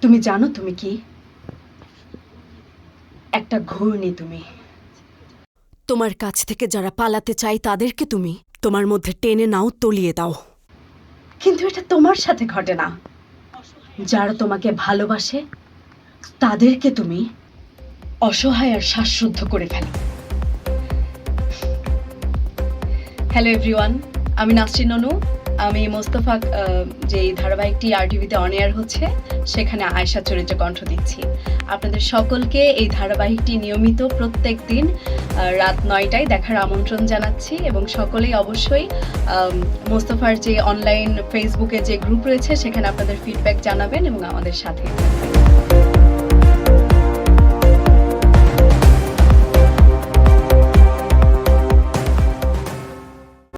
তুমি জানো তুমি কি? একটা ঘূর্ণি তুমি। তোমার কাছ থেকে যারা পালাতে চায় তাদেরকে তুমি। তোমার মধ্যে টেনে নাও তলিয়ে দাও। কিন্তু এটা তোমার সাথে ঘটে না। যারা তোমাকে ভালোবাসে তাদেরকে তুমি অসহায় আর শ্বাসরুদ্ধ করে ফেলো। হ্যালো এভরিওয়ান আমি নাসরিন ননু। আমি মোস্তফা যে ধারাবাহিকটি আর টিভিতে অন এয়ার হচ্ছে, সেখানে আয়সা চরিত্রে কণ্ঠ দিচ্ছি। আপনাদের সকলকে এই ধারাবাহিকটি নিয়মিত প্রত্যেক দিন রাত নয়টায় দেখার আমন্ত্রণ জানাচ্ছি এবং সকলেই অবশ্যই মোস্তফার যে অনলাইন ফেসবুকে যে গ্রুপ রয়েছে, সেখানে আপনাদের ফিডব্যাক জানাবেন এবং আমাদের সাথে থাকবেন।